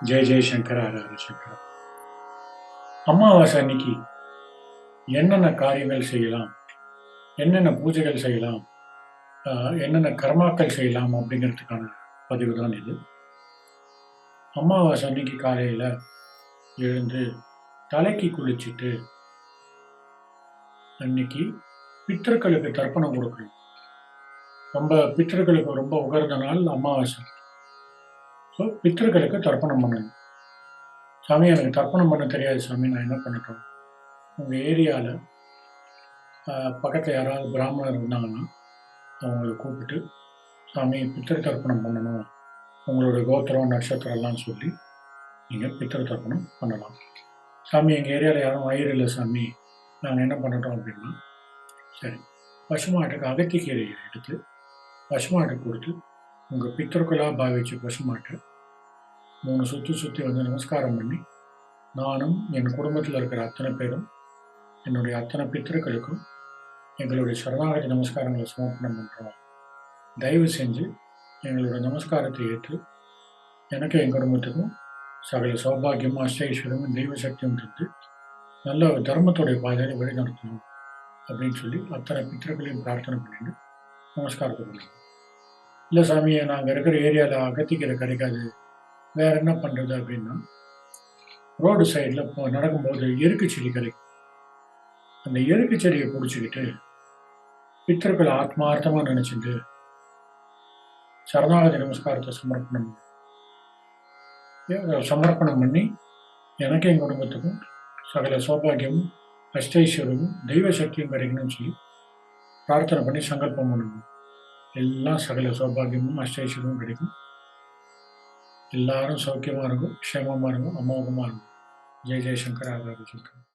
ஜெய ஜெயசங்கர் ஹர ஹர சங்கர் அமாவாசை அன்னைக்கு என்னென்ன காரியங்கள் செய்யலாம் என்னென்ன பூஜைகள் செய்யலாம் ஆஹ், என்னென்ன கர்மாக்கள் செய்யலாம் அப்படிங்கிறதுக்கான பதிவு தான் இது. அமாவாசை அன்னைக்கு காலையில் எழுந்து தலைக்கு குளிச்சுட்டு அன்னைக்கு பித்தர்களுக்கு தர்ப்பணம் கொடுக்கணும். ரொம்ப பித்தர்களுக்கு ரொம்ப உகர்ந்த நாள் அமாவாசை. ஸோ பித்தர்களுக்கு தர்ப்பணம் பண்ணணும். சாமி எனக்கு தர்ப்பணம் பண்ண தெரியாது சாமி நான் என்ன பண்ணட்டும்? உங்கள் ஏரியாவில் பக்கத்தில் யாராவது பிராமணர் இருந்தாங்கன்னா அவங்கள கூப்பிட்டு சாமி பித்திரு தர்ப்பணம் பண்ணணும். உங்களோட கோத்திரம் நட்சத்திரம்லாம் சொல்லி நீங்கள் பித்திரு தர்ப்பணம் பண்ணலாம். சாமி எங்கள் ஏரியாவில் யாரும் வயிறு இல்லை சாமி. நாங்கள் என்ன பண்ணட்டோம் அப்படின்னா சரி பசுமாட்டுக்கு அகத்திக்கீரையை எடுத்து பசுமாட்டை கொடுத்து உங்கள் பித்தர்களாக பாவிச்சு பசுமாட்டை மூணு சுற்றி சுற்றி வந்து நமஸ்காரம் பண்ணி நானும் என் குடும்பத்தில் இருக்கிற அத்தனை பேரும் என்னுடைய அத்தனை பித்தர்களுக்கும் எங்களுடைய சரணாகதி நமஸ்காரங்களை சமர்ப்பணம் பண்ணுறோம் தயவு செஞ்சு எங்களோட நமஸ்காரத்தை ஏற்று எனக்கு என் குடும்பத்துக்கும் சகல சௌபாகியமும் அஷ்டைஸ்வரமும் தெய்வ சக்தியும் தந்து நல்ல ஒரு தர்மத்துடைய பாதையை வழி நடத்தணும் அப்படின்னு சொல்லி அத்தனை பித்தர்களையும் பிரார்த்தனை பண்ணிட்டு நமஸ்காரத்தை பண்ணுறோம் இல்லை சாமி நாங்கள் இருக்கிற ஏரியாவில் அகத்திக்கிற கிடைக்காது. வேற என்ன பண்ணுறது அப்படின்னா ரோடு சைடில் இப்போ நடக்கும்போது எருக்கு செடி கிடைக்கும். அந்த எருக்கு செடியை பிடிச்சிக்கிட்டு பித்தர்களை ஆத்மார்த்தமாக நினச்சிட்டு சரணாகதி நமஸ்காரத்தை சமர்ப்பணம் சமர்ப்பணம் பண்ணி எனக்கு என் குடும்பத்துக்கும் சகல சௌபாகியமும் அஷ்டைஸ்வரமும் தெய்வ சக்தியும் கிடைக்கணும்னு சொல்லி பிரார்த்தனை பண்ணி சங்கல்பம் பண்ணணும். எல்லாம் சகல சௌபாகியமும் அஷ்டைஸ்வரமும் கிடைக்கும். எல்லாரும் சௌக்கியமாக இருக்கும் க்ஷேமமாக இருக்கும் அமோகமாக இருக்கும். ஜெய் ஜெயசங்கர் ஆகாது சங்கர்